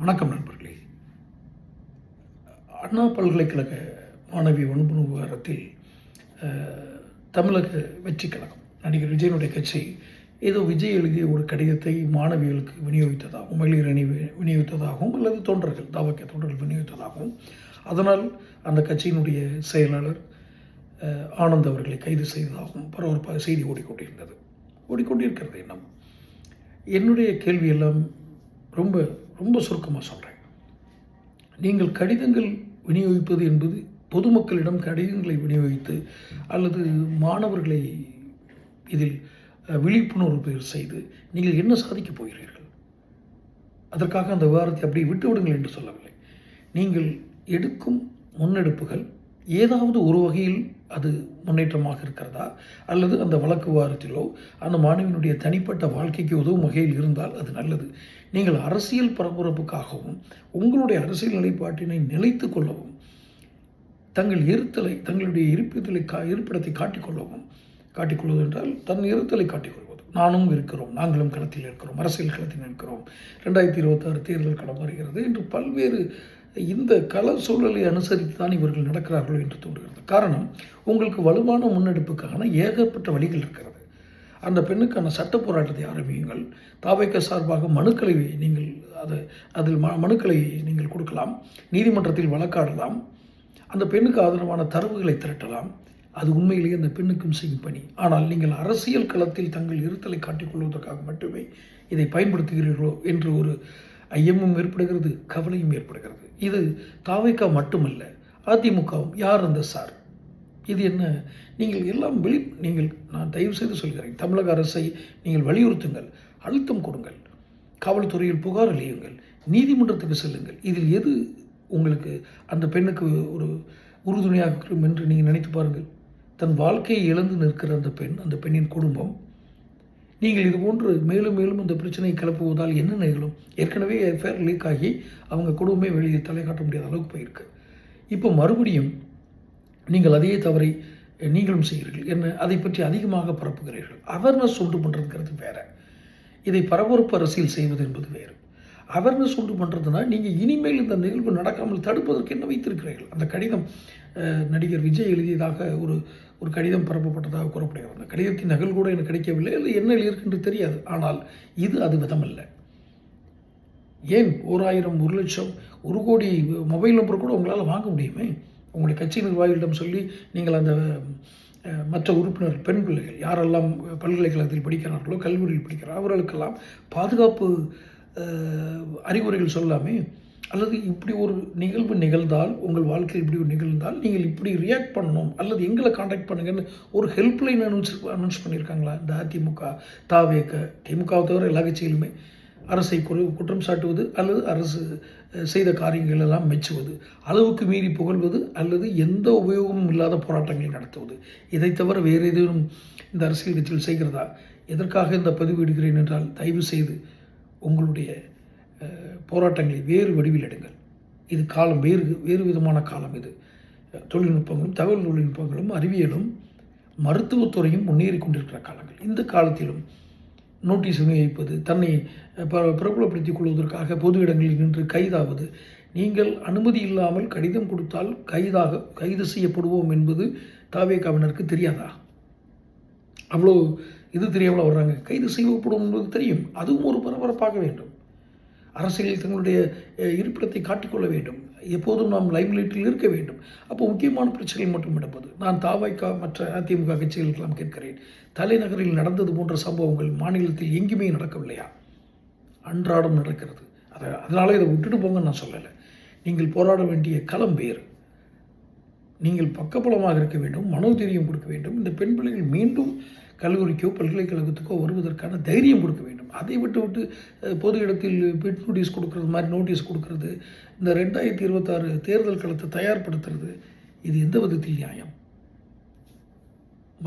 வணக்கம் நண்பர்களே. அண்ணா பல்கலைக்கழக மாணவி ஒன்பது விவகாரத்தில் தமிழக வெற்றி கழகம் நடிகர் விஜயனுடைய கட்சி ஏதோ விஜய் எழுதிய ஒரு கடிதத்தை மாணவிகளுக்கு விநியோகித்ததாகவும் மகளிர் அணி விநியோகித்ததாகவும் அல்லது தொண்டர்கள் தாவக்க தொண்டர்கள் விநியோகித்ததாகவும் அதனால் அந்த கட்சியினுடைய செயலாளர் ஆனந்த் அவர்களை கைது செய்ததாகவும் பரபரப்பாக செய்தி ஓடிக்கொண்டிருந்தது. ஓடிக்கொண்டிருக்கிறது எண்ணம் என்னுடைய கேள்வி எல்லாம் ரொம்ப ரொம்ப சுருக்கமாக சொல்கிறேன் நீங்கள் கடிதங்கள் விநியோகிப்பது என்பது பொதுமக்களிடம் கடிதங்களை விநியோகித்து அல்லது மாணவர்களை இதில் விழிப்புணர்வு பெயர் செய்து நீங்கள் என்ன சாதிக்கப் போகிறீர்கள்? அதற்காக அந்த விவகாரத்தை அப்படியே விட்டுவிடுங்கள் என்று சொல்லவில்லை. நீங்கள் எடுக்கும் முன்னெடுப்புகள் ஏதாவது ஒரு வகையில் அது முன்னேற்றமாக இருக்கிறதா? அல்லது அந்த வழக்கு வாரத்திலோ அந்த மாணவியினுடைய தனிப்பட்ட வாழ்க்கைக்கு உதவும் வகையில் இருந்தால் அது நல்லது. நீங்கள் அரசியல் பரபரப்புக்காகவும் உங்களுடைய அரசியல் நிலைப்பாட்டினை நிலைத்து கொள்ளவும் தங்கள் இருத்தலை தங்களுடைய இருப்பிடத்தை கா இருப்பிடத்தை காட்டிக்கொள்ளவும் காட்டிக்கொள்வது என்றால் தன் இருத்தலை காட்டிக்கொள்வது நானும் இருக்கிறோம் நாங்களும் களத்தில் இருக்கிறோம் அரசியல் களத்தில் இருக்கிறோம். ரெண்டாயிரத்தி இருபத்தாறு தேர்தல் களம் வருகிறது. என்று பல்வேறு இந்த கல சூழலை அனுசரித்து தான் இவர்கள் நடக்கிறார்களோ என்று தோன்றுகிறது. காரணம் உங்களுக்கு வலுவான முன்னெடுப்புக்கான ஏகப்பட்ட வழிகள் இருக்கிறது. அந்த பெண்ணுக்கான சட்ட போராட்டத்தை ஆரம்பியுங்கள். தாவைக்க சார்பாக மனுக்களை நீங்கள் அது அதில் ம மனுக்களை நீங்கள் கொடுக்கலாம். நீதிமன்றத்தில் வழக்காடலாம். அந்த பெண்ணுக்கு ஆதரவான தரவுகளை திரட்டலாம். அது உண்மையிலேயே அந்த பெண்ணுக்கும் செய்யும் பணி. ஆனால் நீங்கள் அரசியல் களத்தில் தங்கள் இருத்தலை காட்டிக்கொள்வதற்காக மட்டுமே இதை பயன்படுத்துகிறீர்களோ என்று ஒரு ஐயமும் ஏற்படுகிறது கவலையும் ஏற்படுகிறது. இது தாவைக்கா மட்டுமல்ல அதிமுகவும் யார் அந்த சார்? இது என்ன? நீங்கள் எல்லாம் வெளி நீங்கள் நான் தயவு செய்து சொல்கிறேன் தமிழக அரசை நீங்கள் வலியுறுத்துங்கள் அழுத்தம் கொடுங்கள் காவல்துறையில் புகார் அளியுங்கள் நீதிமன்றத்துக்கு செல்லுங்கள். இதில் எது உங்களுக்கு அந்த பெண்ணுக்கு ஒரு உறுதுணையாக இருக்கும் என்று நீங்கள் நினைத்து பாருங்கள். தன் வாழ்க்கையை இழந்து நிற்கிற அந்த பெண் அந்த பெண்ணின் குடும்பம் நீங்கள் இது போன்று மேலும் மேலும் இந்த பிரச்சனையை கிளப்புவதால் என்ன நிகழும்? ஏற்கனவே எஃப்ஐஆர் லீக் ஆகி அவங்க குடும்பமே வெளியே தலை காட்ட முடியாத அளவுக்கு போயிருக்கு. இப்போ மறுபடியும் நீங்கள் அதே தவறை நீங்களும் செய்கிறீர்கள். என்ன அதை பற்றி அதிகமாக பரப்புகிறீர்கள். அவேர்னஸ் உண்டு பண்ணுறதுங்கிறது வேறு. இதை பரபரப்பு அரசியல் செய்வது என்பது வேறு. அவேர்னஸ் உண்டு பண்ணுறதுனா நீங்கள் இனிமேல் இந்த நிகழ்வு நடக்காமல் தடுப்பதற்கு என்ன வைத்திருக்கிறீர்கள்? அந்த கடிதம் நடிகர் விஜய் எழுதியதாக ஒரு ஒரு கடிதம் பரப்பப்பட்டதாக கூறப்படுகிறது. அந்த கடிதத்தின் நகல் கூட எனக்கு கிடைக்கவில்லை. அது என்ன எழுதியிருக்கு தெரியாது. ஆனால் இது அது விதமல்ல. ஏன் ஓராயிரம் ஒரு லட்சம் ஒரு கோடி மொபைல் நம்பர் கூட உங்களால் வாங்க முடியுமே? உங்களுடைய கட்சி நிர்வாகிகளிடம் சொல்லி நீங்கள் அந்த மற்ற உறுப்பினர் பெண் பிள்ளைகள் யாரெல்லாம் பல்கலைக்கழகத்தில் படிக்கிறார்களோ கல்லூரியில் படிக்கிறார் அவர்களுக்கெல்லாம் பாதுகாப்பு அறிகுறிகள் சொல்லலாமே அல்லது இப்படி ஒரு நிகழ்வு நிகழ்ந்தால் உங்கள் வாழ்க்கையில் இப்படி ஒரு நிகழ்ந்தால் நீங்கள் இப்படி ரியாக்ட் பண்ணணும் அல்லது எங்களை காண்டாக்ட் பண்ணுங்கன்னு ஒரு ஹெல்ப்லைன் அனௌன்ஸ் அனௌன்ஸ் பண்ணியிருக்காங்களா? இந்த அதிமுக தாவேக திமுகவை தவிர எல்லா கட்சியிலுமே அரசை குறை குற்றம் சாட்டுவது அல்லது அரசு செய்த காரியங்கள் எல்லாம் மெச்சுவது அளவுக்கு மீறி புகழ்வது அல்லது எந்த உபயோகமும் இல்லாத போராட்டங்களை நடத்துவது. இதை தவிர வேறு ஏதேனும் இந்த அரசியல் கட்சிகள் செய்கிறதா? எதற்காக இந்த பதிவு இடுகிறேன் என்றால் தயவு செய்து உங்களுடைய போராட்டங்களை வேறு வடிவில் எடுங்கள். இது காலம் வேறு வேறு விதமான காலம் இது. தொழில்நுட்பங்களும் தகவல் தொழில்நுட்பங்களும் அறிவியலும் மருத்துவத்துறையும் முன்னேறி கொண்டிருக்கிற காலங்கள். இந்த காலத்திலும் நோட்டீஸ் விநியோகிப்பது தன்னை பிரபலப்படுத்திக் கொள்வதற்காக பொது இடங்களில் நின்று கைதாவது நீங்கள் அனுமதி இல்லாமல் கடிதம் கொடுத்தால் கைதாக கைது செய்யப்படுவோம் என்பது தாவேகாவினருக்கு தெரியாதா? அவ்வளோ இது தெரியாமல் வர்றாங்க. கைது செய்யப்படும் என்பது தெரியும். அதுவும் ஒரு பரபரப்பாக வேண்டும். அரசியலில் தங்களுடைய இருப்பிடத்தை காட்டிக்கொள்ள வேண்டும். எப்போதும் நாம் லைம்லைட்டில் இருக்க வேண்டும். அப்போ முக்கியமான பிரச்சனைகள் மட்டும் நடப்பது. நான் தாவைக்கா மற்ற அதிமுக கட்சிகளுக்கெல்லாம் கேட்கிறேன். தலைநகரில் நடந்தது போன்ற சம்பவங்கள் மாநிலத்தில் எங்கேயுமே நடக்கவில்லையா? அன்றாடம் நடக்கிறது. அதை அதனால இதை விட்டுட்டு போங்கன்னு நான் சொல்லலை. நீங்கள் போராட வேண்டிய களம் வேறு. நீங்கள் பக்கபலமாக இருக்க வேண்டும் மனோதைரியம் கொடுக்க வேண்டும். இந்த பெண் பிள்ளைகள் மீண்டும் கல்லூரிக்கோ பல்கலைக்கழகத்துக்கோ வருவதற்கான தைரியம் கொடுக்க வேண்டும். அதை விட்டு விட்டு பொது இடத்தில் பெட் நோட்டீஸ் கொடுக்கறது மாதிரி நோட்டீஸ் கொடுக்கறது இந்த ரெண்டாயிரத்தி இருபத்தாறு தேர்தல் களத்தை தயார்படுத்துறது இது எந்த விதத்தில் நியாயம்?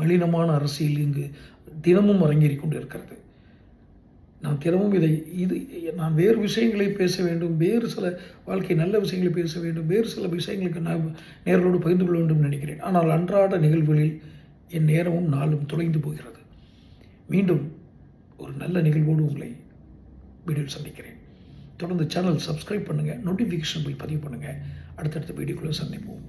மலினமான அரசியல் இங்கு தினமும் அரங்கேறி கொண்டு இருக்கிறது நான் தினமும் இதை இது நான் வேறு விஷயங்களை பேச வேண்டும் வேறு சில வாழ்க்கை நல்ல விஷயங்களை பேச வேண்டும் வேறு சில விஷயங்களுக்கு நான் நேர்களோடு பகிர்ந்து கொள்ள வேண்டும் நினைக்கிறேன். ஆனால் அன்றாட நிகழ்வுகளில் என் நேரமும் நாளும் தொலைந்து போகிறது. மீண்டும் ஒரு நல்ல நிகழ்வோடு உங்களை வீடியோவில் சந்திக்கிறேன். தொடர்ந்து சேனல் சப்ஸ்கிரைப் பண்ணுங்கள் நோட்டிஃபிகேஷன் பில் பதிவு பண்ணுங்கள் அடுத்தடுத்த வீடியோக்குள்ளே சந்திப்போம்.